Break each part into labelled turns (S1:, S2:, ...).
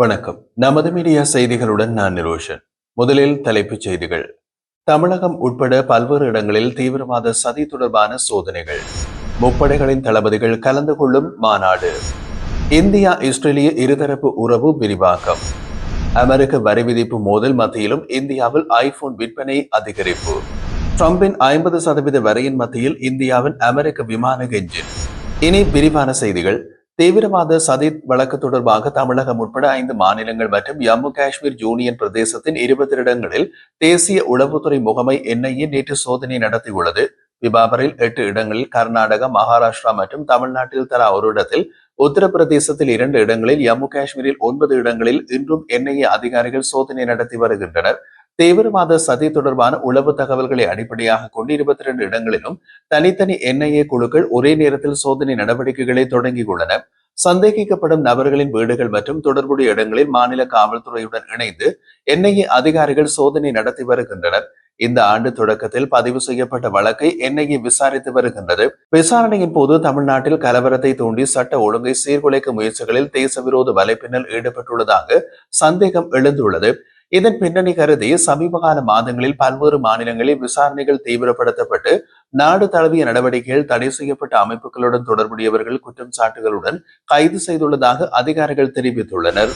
S1: வணக்கம். நமது மீடியா செய்திகளுடன் நான் நிரோஷன். முதலில் தலைப்புச் செய்திகள். தமிழகம் உட்பட பல்வேறு இடங்களில் தீவிரவாத சதி தொடர்பான சோதனைகள். முப்படைகளின் தளபதிகள் கலந்து கொள்ளும் மாநாடு. இந்தியா இஸ்ரேலிய இருதரப்பு உறவு விரிவாக்கம். அமெரிக்க வரி விதிப்பு மோதல் மத்தியிலும் இந்தியாவில் ஐபோன் விற்பனை அதிகரிப்பு. ட்ரம்பின் ஐம்பது சதவீத வரையின் மத்தியில் இந்தியாவின் அமெரிக்க விமான எஞ்சின் இனி விரிவான செய்திகள். தீவிரவாத சதி வழக்கு தொடர்பாக தமிழகம் உட்பட ஐந்து மாநிலங்கள் மற்றும் ஜம்மு காஷ்மீர் யூனியன் பிரதேசத்தின் இருபத்தி இடங்களில் தேசிய உளவுத்துறை முகமை என்ஐஏ நேற்று சோதனை நடத்தியுள்ளது. விபாபரில் எட்டு இடங்களில் கர்நாடகா மகாராஷ்டிரா மற்றும் தமிழ்நாட்டில் தலா ஒரு இடத்தில் உத்தரப்பிரதேசத்தில் இரண்டு இடங்களில் ஜம்மு காஷ்மீரில் ஒன்பது இடங்களில் இன்றும் என்ஐஏ அதிகாரிகள் சோதனை நடத்தி வருகின்றனர். தீவிரவாத சதி தொடர்பான உளவு தகவல்களை அடிப்படையாக கொண்டு இருபத்தி இரண்டு இடங்களிலும் தனித்தனி என்ஐஏ குழுக்கள் ஒரே நேரத்தில் சோதனை நடவடிக்கைகளை தொடங்கியுள்ளன. சந்தேகிக்கப்படும் நபர்களின் வீடுகள் மற்றும் தொடர்புடைய இடங்களில் மாநில காவல்துறையுடன் இணைந்து என்ஐஏ அதிகாரிகள் சோதனை நடத்தி வருகின்றனர். இந்த ஆண்டு தொடக்கத்தில் பதிவு செய்யப்பட்ட வழக்கை என்ஐஏ விசாரித்து வருகின்றது. விசாரணையின் போது தமிழ்நாட்டில் கலவரத்தை தூண்டி சட்ட ஒழுங்கை சீர்குலைக்கும் முயற்சிகளில் தேசவிரோத வலைப்பின்னல் ஈடுபட்டுள்ளதாக சந்தேகம் எழுந்துள்ளது. இதன் பின்னணி கருதி சமீபகால மாதங்களில் பல்வேறு மாநிலங்களில் விசாரணைகள் தீவிரப்படுத்தப்பட்டு நாடு தழுவிய நடவடிக்கைகள் தடை செய்யப்பட்ட அமைப்புகளுடன் தொடர்புடையவர்கள் குற்றம் சாட்டுகளுடன் கைது செய்துள்ளதாக அதிகாரிகள் தெரிவித்துள்ளனர்.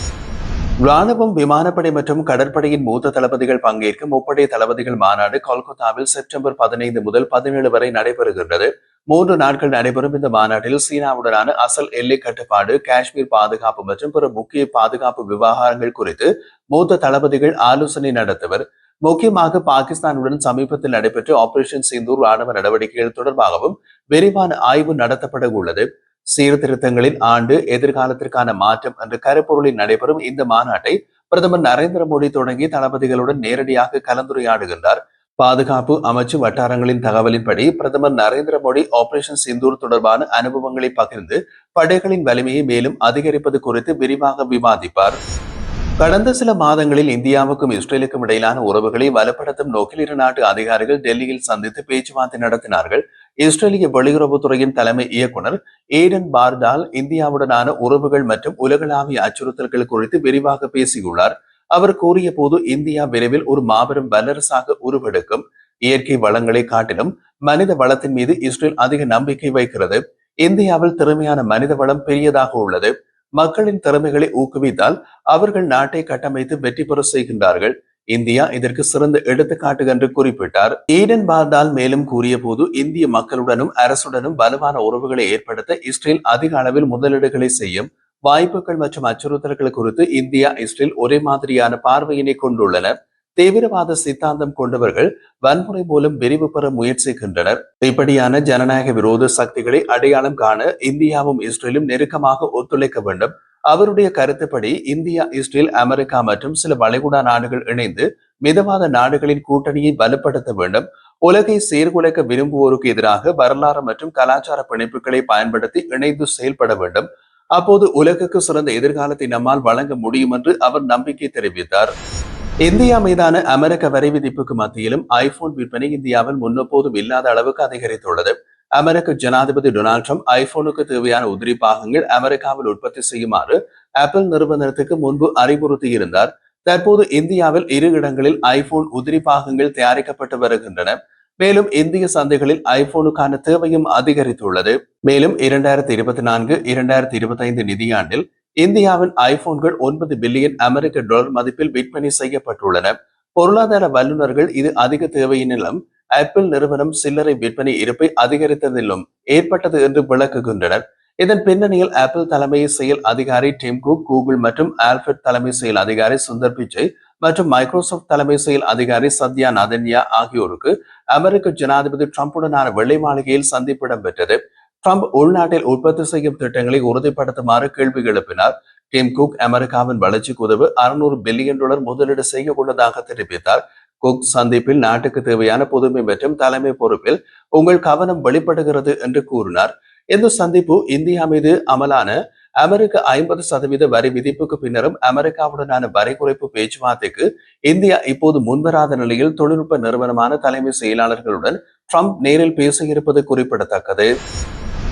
S1: ராணுவம் விமானப்படை மற்றும் கடற்படையின் மூத்த தளபதிகள் பங்கேற்கும் முப்படை தளபதிகள் மாநாடு கொல்கத்தாவில் செப்டம்பர் பதினைந்து முதல் பதினேழு வரை நடைபெறுகின்றது. மூன்று நாட்கள் நடைபெறும் இந்த மாநாட்டில் சீனாவுடனான அசல் எல்லை கட்டுப்பாடு காஷ்மீர் பாதுகாப்பு மற்றும் பிற முக்கிய பாதுகாப்பு விவகாரங்கள் குறித்து மூத்த தளபதிகள் ஆலோசனை நடத்துவர். முக்கியமாக பாகிஸ்தானுடன் சமீபத்தில் நடைபெற்ற ஆபரேஷன் சிந்தூர் ராணுவ நடவடிக்கைகள் தொடர்பாகவும் விரிவான ஆய்வு நடத்தப்பட உள்ளது சீர்திருத்தங்களின் ஆண்டு எதிர்காலத்திற்கான மாற்றம் என்ற கருப்பொருளில் நடைபெறும் இந்த மாநாட்டை பிரதமர் நரேந்திர மோடி தொடங்கி தளபதிகளுடன் நேரடியாக கலந்துரையாடுகின்றார். பாதுகாப்பு அமைச்சு வட்டாரங்களின் தகவலின்படி பிரதமர் நரேந்திர மோடி ஆபரேஷன் சிந்தூர் தொடர்பான அனுபவங்களை பகிர்ந்து படைகளின் வலிமையை மேலும் அதிகரிப்பது குறித்து விரிவாக விவாதிப்பார். கடந்த சில மாதங்களில் இந்தியாவுக்கும் இஸ்ரேலுக்கும் இடையிலான உறவுகளை வலுப்படுத்தும் நோக்கில் இரு நாட்டு அதிகாரிகள் டெல்லியில் சந்தித்து பேச்சுவார்த்தை நடத்தினார்கள். இஸ்ரேலிய வெளியுறவுத்துறையின் தலைமை இயக்குனர் ஏடன் பார்டால் இந்தியாவுடனான உறவுகள் மற்றும் உலகளாவிய அச்சுறுத்தல்கள் குறித்து விரிவாக பேசியுள்ளார். அவர் கூறிய போது இந்தியா விரைவில் ஒரு மாபெரும் வல்லரசாக உருவெடுக்கும் இயற்கை வளங்களை காட்டிலும் மனித வளத்தின் மீது இஸ்ரேல் அதிக நம்பிக்கை வைக்கிறது. இந்தியாவில் திறமையான மனித வளம் பெரியதாக உள்ளது. மக்களின் திறமைகளை ஊக்குவித்தால் அவர்கள் நாட்டை கட்டமைத்து வெற்றி பெற செய்கின்றார்கள். இந்தியா இதற்கு சிறந்த எடுத்துக்காட்டு என்று குறிப்பிட்டார். ஈடன் பார்தால் மேலும் கூறிய போது இந்திய மக்களுடனும் அரசுடனும் வலுவான உறவுகளை ஏற்படுத்த இஸ்ரேல் அதிக அளவில் முதலீடுகளை செய்யும். வாய்ப்புகள் மற்றும் அச்சுறுத்தல்கள் குறித்து இந்தியா இஸ்ரேல் ஒரே மாதிரியான பார்வையினை கொண்டுள்ளனர் தீவிரவாத சித்தாந்தம் கொண்டவர்கள் வன்முறை மூலம் விரிவு பெற முயற்சிக்கின்றனர். இப்படியான ஜனநாயக விரோத சக்திகளை அடையாளம் காண இந்தியாவும் இஸ்ரேலும் நெருக்கமாக ஒத்துழைக்க வேண்டும். அவருடைய கருத்துப்படி இந்தியா இஸ்ரேல் அமெரிக்கா மற்றும் சில வளைகுடா நாடுகள் இணைந்து மிதவாத நாடுகளின் கூட்டணியை வலுப்படுத்த வேண்டும். உலகை சீர்குலைக்க விரும்புவோருக்கு எதிராக வரலாறு மற்றும் கலாச்சார பிணைப்புகளை பயன்படுத்தி இணைந்து செயல்பட வேண்டும். அப்போது உலகுக்கு சிறந்த எதிர்காலத்தை நம்மால் வழங்க முடியும் என்று அவர் நம்பிக்கை தெரிவித்தார். இந்தியா மீதான அமெரிக்க வரி விதிப்புக்கு மத்தியிலும் ஐபோன் விற்பனை இந்தியாவில் முன்னெப்போதும் இல்லாத அளவுக்கு அதிகரித்துள்ளது. அமெரிக்க ஜனாதிபதி டொனால்ட் ட்ரம்ப் ஐபோனுக்கு தேவையான உதிரி பாகங்கள் அமெரிக்காவில் உற்பத்தி செய்யுமாறு ஆப்பிள் நிறுவனத்துக்கு முன்பு அறிவுறுத்தி இருந்தார் தற்போது இந்தியாவில் இரு இடங்களில் ஐபோன் உதிரி பாகங்கள் தயாரிக்கப்பட்டு வருகின்றன. மேலும் இந்திய சந்தைகளில் ஐபோனுக்கான தேவையும் அதிகரித்துள்ளது. மேலும் இரண்டாயிரத்தி இருபத்தி நான்கு இரண்டாயிரத்தி இருபத்தி ஐந்து நிதியாண்டில் இந்தியாவின் ஐபோன்கள் ஒன்பது பில்லியன் அமெரிக்க டாலர் மதிப்பில் விற்பனை செய்யப்பட்டுள்ளன. பொருளாதார வல்லுநர்கள் இது அதிக தேவையினிலும் ஆப்பிள் நிறுவனம் சில்லறை விற்பனை இருப்பை அதிகரித்ததிலும் ஏற்பட்டது என்று விளக்குகின்றனர். இதன் பின்னணியில் ஆப்பிள் தலைமை செயல் அதிகாரி டிம் குக் கூகுள் மற்றும் ஆல்பர்ட் தலைமை செயல் அதிகாரி சுந்தர் பிச்சை மற்றும் மைக்ரோசாப்ட் தலைமை செயல் அதிகாரி சத்யா நதன்யா ஆகியோருக்கு அமெரிக்க ஜனாதிபதி டிரம்புடனான வெள்ளை மாளிகையில் சந்திப்பு இடம்பெற்றது. ட்ரம்ப் உள்நாட்டில் உற்பத்தி செய்யும் திட்டங்களை உறுதிப்படுத்துமாறு கேள்வி எழுப்பினார் டிம் குக் அமெரிக்காவின் வளர்ச்சிக்கு உதவு அறுநூறு பில்லியன் டாலர் முதலீடு செய்ய உள்ளதாக தெரிவித்தார் குக் சந்திப்பில் நாட்டுக்கு தேவையான புதுமை மற்றும் தலைமை பொறுப்பில் உங்கள் கவனம் வெளிப்படுகிறது என்று கூறினார் இந்த சந்திப்பு இந்தியா மீது அமலான அமெரிக்க ஐம்பது சதவீத வரி விதிப்புக்கு பின்னரும் அமெரிக்காவுடனான வரி குறைப்பு பேச்சுவார்த்தைக்கு இந்தியா இப்போது முன்வராத நிலையில் தொழில்நுட்ப நிறுவனமான தலைமை செயலாளர்களுடன் ட்ரம்ப் நேரில் பேசியிருப்பது குறிப்பிடத்தக்கது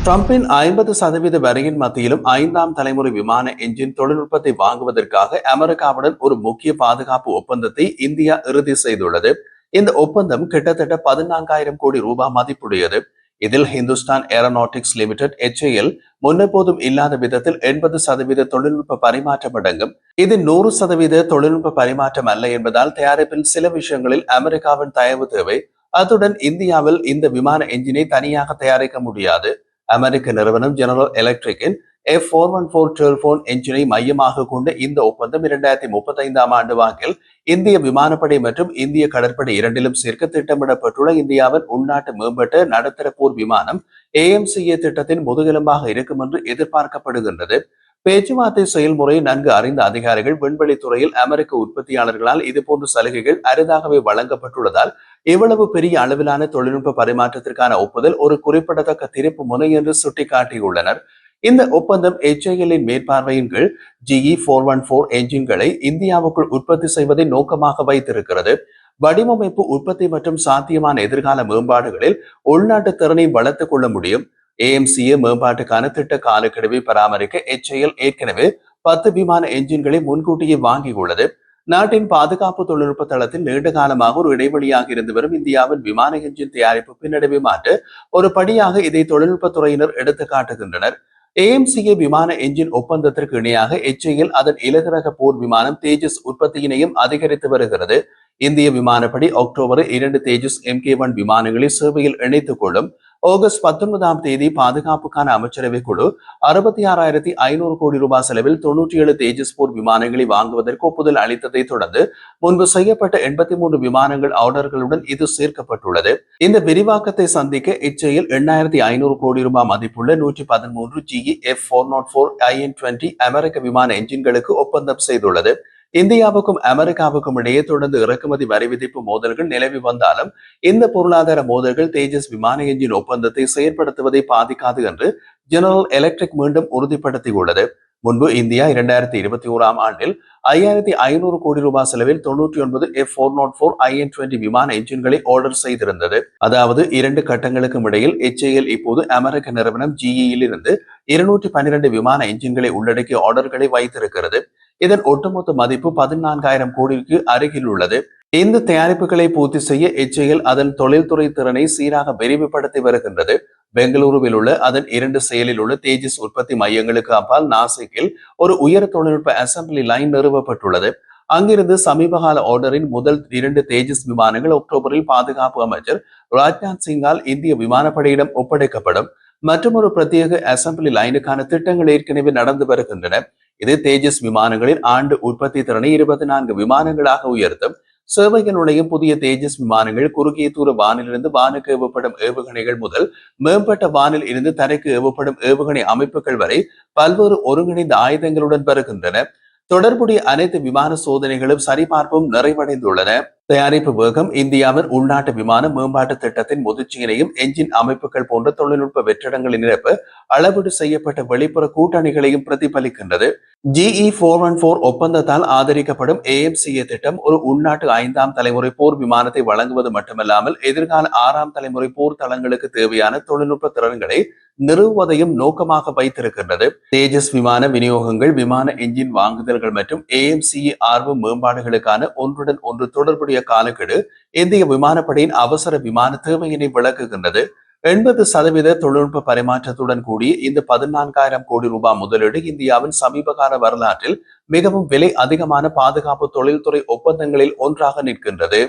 S1: ட்ரம்பின் ஐம்பது சதவீத வரியின் மத்தியிலும் ஐந்தாம் தலைமுறை விமான என்ஜின் தொழில்நுட்பத்தை வாங்குவதற்காக அமெரிக்காவுடன் ஒரு முக்கிய பாதுகாப்பு ஒப்பந்தத்தை இந்தியா இறுதி செய்துள்ளது. இந்த ஒப்பந்தம் கிட்டத்தட்ட பதினான்காயிரம் கோடி ரூபாய் மதிப்புடையது. இதில் ஹிந்துஸ்தான் ஏரோநாட்டிக்ஸ் லிமிடெட் எச்ஏஎல் முன்னெப்போதும் இல்லாத விதத்தில் எண்பது சதவீத தொழில்நுட்ப பரிமாற்றம் அடங்கும். இது நூறு சதவீத தொழில்நுட்ப பரிமாற்றம் அல்ல என்பதால் தயாரிப்பில் சில விஷயங்களில் அமெரிக்காவின் தயவு தேவை. அத்துடன் இந்தியாவில் இந்த விமான எஞ்சினை தனியாக தயாரிக்க முடியாது. அமெரிக்க நிறுவனம் ஜெனரல் எலக்ட்ரிக்கின் எஃப் ஃபோர் ஒன் ஃபோர் டெல்போன் என்ஜினை மையமாக கொண்ட இந்த ஒப்பந்தம் இரண்டாயிரத்தி முப்பத்தி ஐந்தாம் ஆண்டு வாக்கில் இந்திய விமானப்படை மற்றும் இந்திய கடற்படை இரண்டிலும் சேர்க்க திட்டமிடப்பட்டுள்ள இந்தியாவின் உள்நாட்டு மேம்பட்ட நடுத்தர போர் விமானம் ஏஎம்சிஏ திட்டத்தின் முதுகெலும்பாக இருக்கும் என்று எதிர்பார்க்கப்படுகின்றது. பேச்சுவார்த்தை செயல்முறை நன்கு அறிந்த அதிகாரிகள் விண்வெளி துறையில் அமெரிக்க உற்பத்தியாளர்களால் இதுபோன்ற சலுகைகள் அரிதாகவே வழங்கப்பட்டுள்ளதால் இவ்வளவு பெரிய அளவிலான தொழில்நுட்ப பரிமாற்றத்திற்கான ஒப்புதல் ஒரு குறிப்பிடத்தக்க திருப்பு முனை என்று சுட்டிக்காட்டியுள்ளனர். இந்த ஒப்பந்தம் எச்ஐஎல்லின் மேற்பார்வையின் கீழ் ஜிஇ போர் ஒன் போர் என்ஜின்களை இந்தியாவுக்குள் உற்பத்தி செய்வதை நோக்கமாக வைத்திருக்கிறது. வடிவமைப்பு உற்பத்தி மற்றும் சாத்தியமான எதிர்கால மேம்பாடுகளில் உள்நாட்டு திறனை வளர்த்துக் கொள்ள முடியும். ஏஎம்சிஏ மேம்பாட்டுக்கான திட்ட காலக்கெடுவை பராமரிக்க எச்ஐஎல் ஏற்கனவே பத்து விமான என்ஜின்களை முன்கூட்டியே வாங்கியுள்ளது. நாட்டின் பாதுகாப்பு தொழில்நுட்ப தளத்தில் நீண்ட காலமாக ஒரு இடைவெளியாக இருந்து வரும் இந்தியாவின் விமான என்ஜின் தயாரிப்பு பின்னடைவை மாற்ற ஒரு படியாக இதை தொழில்நுட்பத்துறையினர் எடுத்து காட்டுகின்றனர். ஏஎம்சிஏ விமான என்ஜின் ஒப்பந்தத்திற்கு இணையாக எச்ஐஎல் அதன் இலகுரக போர் விமானம் தேஜஸ் உற்பத்தியினையும் அதிகரித்து வருகிறது. இந்திய விமானப்படி அக்டோபர் இரண்டு தேஜஸ் எம் கே ஒன் விமானங்களை சேவையில் இணைத்துக் கொள்ளும் ஆகஸ்ட் பத்தொன்பதாம் தேதி பாதுகாப்புக்கான அமைச்சரவை குழு அறுபத்தி ஆறாயிரத்தி ஐநூறு கோடி ரூபாய் செலவில் தொன்னூற்றி ஏழு தேஜஸ் போர் விமானங்களை வாங்குவதற்கு ஒப்புதல் அளித்ததை தொடர்ந்து முன்பு செய்யப்பட்ட எண்பத்தி மூன்று விமானங்கள் ஆர்டர்களுடன் இது சேர்க்கப்பட்டுள்ளது. இந்த விரிவாக்கத்தை சந்திக்க இச்செயல் எண்ணாயிரத்தி ஐநூறு கோடி ரூபாய் மதிப்புள்ள நூற்றி பதிமூன்று G E F four nought four I N twenty அமெரிக்க விமான என்ஜின்களுக்கு ஒப்பந்தம் செய்துள்ளது. இந்தியாவுக்கும் அமெரிக்காவுக்கும் இடையே தொடர்ந்து இறக்குமதி வரி விதிப்பு மோதல்கள் நிலவி வந்தாலும் இந்த பொருளாதார மோதல்கள் தேஜஸ் விமான என்ஜின் ஒப்பந்தத்தை செயற்படுத்துவதை பாதிக்காது என்று ஜெனரல் எலக்ட்ரிக் மீண்டும் உறுதிப்படுத்தியுள்ளது. முன்பு இந்தியா இரண்டாயிரத்தி இருபத்தி ஓராம் ஆண்டில் ஐயாயிரத்தி ஐநூறு கோடி ரூபாய் செலவில் தொன்னூற்றி ஒன்பது F four nought four I N twenty விமான என்ஜின்களை ஆர்டர் செய்திருந்தது. அதாவது இரண்டு கட்டங்களுக்கும் இடையில் எச்ஏஎல் இப்போது அமெரிக்க நிறுவனம் ஜிஇயில் இருந்து இருநூற்றி பன்னிரண்டு விமான என்ஜின்களை உள்ளடக்கிய ஆர்டர்களை வைத்திருக்கிறது. இதன் ஒட்டுமொத்த மதிப்பு பதினான்காயிரம் கோடிக்கு அருகில் உள்ளது. இந்த தயாரிப்புகளை பூர்த்தி செய்ய எச்ஏஎல் அதன் தொழில்துறை திறனை சீராக விரிவுபடுத்தி வருகின்றது. பெங்களூருவில் உள்ள அதன் இரண்டு செயலில் உள்ள தேஜஸ் உற்பத்தி மையங்களுக்கு அப்பால் நாசிக்கில் ஒரு உயர் தொழில்நுட்ப அசம்பிளி லைன் நிறுவப்பட்டுள்ளது. அங்கிருந்து சமீபகால ஆர்டரின் முதல் இரண்டு தேஜஸ் விமானங்கள் அக்டோபரில் பாதுகாப்பு அமைச்சர் ராஜ்நாத் சிங்கால் இந்திய விமானப்படையிடம் ஒப்படைக்கப்படும். மற்றொரு பிரத்யேக அசம்பிளி லைனுக்கான திட்டங்கள் ஏற்கனவே நடந்து வருகின்றன. இது தேஜஸ் விமானங்களின் ஆண்டு உற்பத்தி திறனை இருபத்தி நான்கு விமானங்களாக உயர்த்தும். சேவையில் புதிய தேஜஸ் விமானங்கள் குறுகிய தூர வானிலிருந்து வானுக்கு ஏவப்படும் ஏவுகணைகள் முதல் மேம்பட்ட வானில் இருந்து தரைக்கு ஏவப்படும் ஏவுகணை அமைப்புகள் வரை பல்வேறு ஒருங்கிணைந்த ஆயுதங்களுடன் வருகின்றன. தொடர்புடைய அனைத்து விமான சோதனைகளும் சரிபார்ப்பும் நிறைவடைந்துள்ளன. தயாரிப்பு வேகம் இந்தியாவின் உள்நாட்டு விமான மேம்பாட்டு திட்டத்தின் முதிர்ச்சியினையும் என்ஜின் அமைப்புகள் போன்ற தொழில்நுட்ப வெற்றிடங்களின் நிரப்பு அளவீடு செய்யப்பட்ட வெளிப்புற கூட்டணிகளையும் பிரதிபலிக்கின்றது. ஜிஇ போர் ஒன் போர் ஒப்பந்தத்தால் ஆதரிக்கப்படும் ஏஎம்சிஏ திட்டம் ஒரு உள்நாட்டு ஐந்தாம் தலைமுறை போர் விமானத்தை வழங்குவது மட்டுமல்லாமல் எதிர்கால ஆறாம் தலைமுறை போர் தளங்களுக்கு தேவையான தொழில்நுட்ப திறன்களை நிறுவுவதையும் நோக்கமாக வைத்திருக்கின்றது. தேஜஸ் விமான விநியோகங்கள் விமான என்ஜின் வாங்குதல்கள் மற்றும் ஏஎம்சிஏ ஆர்வ மேம்பாடுகளுக்கான ஒன்றுடன் ஒன்று தொடர்புடைய காலக்கெடு இந்திய விமானப்படையின் அவசர விமான தேவையினை விளக்குகின்றது. எண்பது சதவீத தொழில்நுட்ப பரிமாற்றத்துடன் கூடிய இந்த பதினான்காயிரம் கோடி ரூபாய் முதலீடு இந்தியாவின் சமீபகால வரலாற்றில் மிகவும் விலை அதிகமான பாதுகாப்பு தொழில்துறை ஒப்பந்தங்களில் ஒன்றாக நிற்கின்றது.